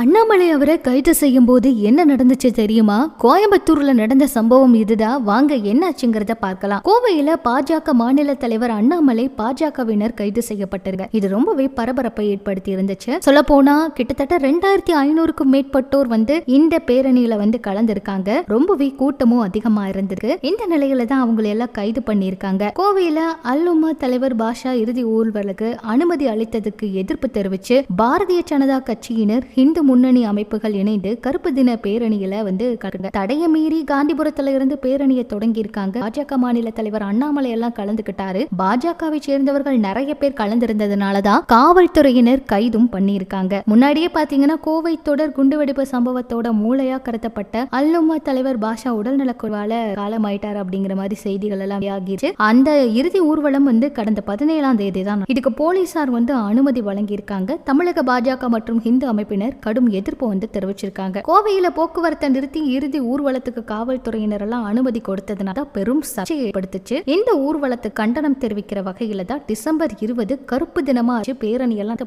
அண்ணாமலை அவரை கைது செய்யும் போது என்ன நடந்துச்சு தெரியுமா? கோயம்புத்தூர்ல நடந்த சம்பவம் இதுதான் வாங்க என்னாச்சுங்கிறத பார்க்கலாம். கோவையில பாஜக மாநில தலைவர் அண்ணாமலை பாஜகவினர் கைது செய்யப்பட்டிருக்க. இது ரொம்பவே பரபரப்பை ஏற்படுத்தி இருந்துச்சு. சொல்ல போனா கிட்டத்தட்ட ரெண்டாயிரத்தி ஐநூறுக்கும் மேற்பட்டோர் வந்து இந்த பேரணியில வந்து கலந்திருக்காங்க. ரொம்பவே கூட்டமும் அதிகமா இருந்திருக்கு. இந்த நிலையில தான் அவங்களை எல்லாம் கைது பண்ணியிருக்காங்க. கோவையில அல்லுமா தலைவர் பாஷா இறுதி ஊர்வலுக்கு அனுமதி அளித்ததுக்கு எதிர்ப்பு தெரிவிச்சு பாரதிய ஜனதா கட்சியினர் ஹிந்து முன்னணி அமைப்புகள் இணைந்து கருப்பு தின பேரணியில வந்து தடையை மீறி காந்திபுரத்துல இருந்து பேரணியை தொடங்கி இருக்காங்க பாஜக மாநில தலைவர் அண்ணாமலை எல்லாம் கலந்துகிட்டாரு பாஜகவை சேர்ந்தவர்கள் நிறைய பேர் கலந்திருந்ததுனாலதான் காவல்துறையினர் கைதும் பண்ணியிருக்காங்க. முன்னாடியே பாத்தீங்கன்னா கோவை தொடர் குண்டுவெடிப்பு சம்பவத்தோட மூளையா கருத்தப்பட்ட அல்லுமா தலைவர் பாஷா உடல்நலக்குறைவால காலமாயிட்டார் அப்படிங்கிற மாதிரி செய்திகள் எல்லாம் ஆகிடுச்சு அந்த இறுதி ஊர்வலம் வந்து கடந்த பதினேழாம் தேதி தான் இதுக்கு போலீசார் வந்து அனுமதி வழங்கியிருக்காங்க. தமிழக பாஜக மற்றும் ஹிந்து அமைப்பினர் கடும் எதிர்ப்பு வந்து தெரிவிச்சிருக்காங்க. கோவையில போக்குவரத்தை நிறுத்தி இறுதி ஊர்வலத்துக்கு காவல்துறையினர் எல்லாம் அனுமதி கொடுத்ததுனால பெரும் சர்ச்சை ஏற்படுத்துச்சு. இந்த ஊர்வலத்துக்கு கண்டனம் தெரிவிக்கிற வகையில தான் டிசம்பர் இருபது கருப்பு தினமா ஆச்சு பேரணி எல்லாம்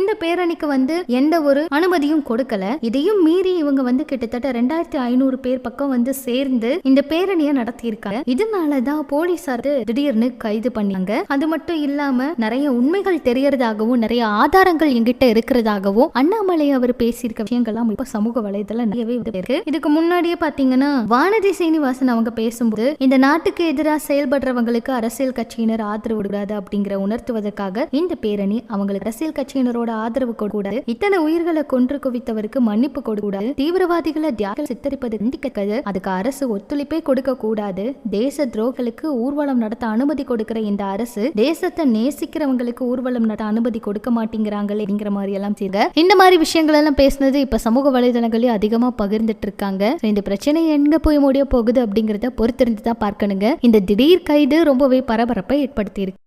இந்த பேரணிக்கு வந்து எந்த ஒரு அனுமதியும் கொடுக்கல. இதையும் மீறி இவங்க வந்து கிட்டத்தட்ட ரெண்டாயிரத்தி ஐநூறு பேர் பக்கம் வந்து சேர்ந்து இந்த பேரணியை நடத்தியிருக்காங்க. இதனாலதான் போலீசார் திடீர்னு கைது பண்ணாங்க அது மட்டும் இல்லாம நிறைய உண்மைகள் தெரியறதாகவும் நிறைய ஆதாரங்கள் எங்கிட்ட இருக்கிறதாகவும் அண்ணாமலை அவர் பேர் பேசியிருக்க விஷயங்கள்லாம் இப்ப சமூக வலைதளம் நிறையவே இருக்கு. இதுக்கு முன்னாடியே பாத்தீங்கன்னா வானதி சீனிவாசன் அவங்க பேசும்போது இந்த நாட்டுக்கு எதிராக செயல்படுறவங்களுக்கு அரசியல் கட்சியினர் ஆதரவு கூடாது அப்படிங்கிற உணர்த்துவதற்காக இந்த பேரணி அவங்களுக்கு அரசியல் கட்சியினரோட ஆதரவு கூடாது இத்தனை உயிர்களை கொன்று குவித்தவருக்கு மன்னிப்பு கொடுக்கூடாது தீவிரவாதிகளை தியாக சித்தரிப்பது கண்டிக்கிறது அதுக்கு அரசு ஒத்துழைப்பே கொடுக்க கூடாது தேச துரோகளுக்கு ஊர்வலம் நடத்த அனுமதி கொடுக்கிற இந்த அரசு தேசத்தை நேசிக்கிறவங்களுக்கு ஊர்வலம் நடத்த அனுமதி கொடுக்க மாட்டேங்கிறாங்களே அப்படிங்கிற மாதிரி எல்லாம் செய்யுங்க இந்த மாதிரி விஷயங்கள் எல்லாம் பேசுனது இப்போ சமூக வலைதளங்களையும் அதிகமாக பகிர்ந்துட்டு இருக்காங்க இந்த பிரச்சனை எங்க போய் முடிய போகுது அப்படிங்கிறத பொறுத்திருந்து தான் பார்க்கணுங்க. இந்த திடீர் கைது ரொம்பவே பரபரப்பை ஏற்படுத்தியிருக்கு.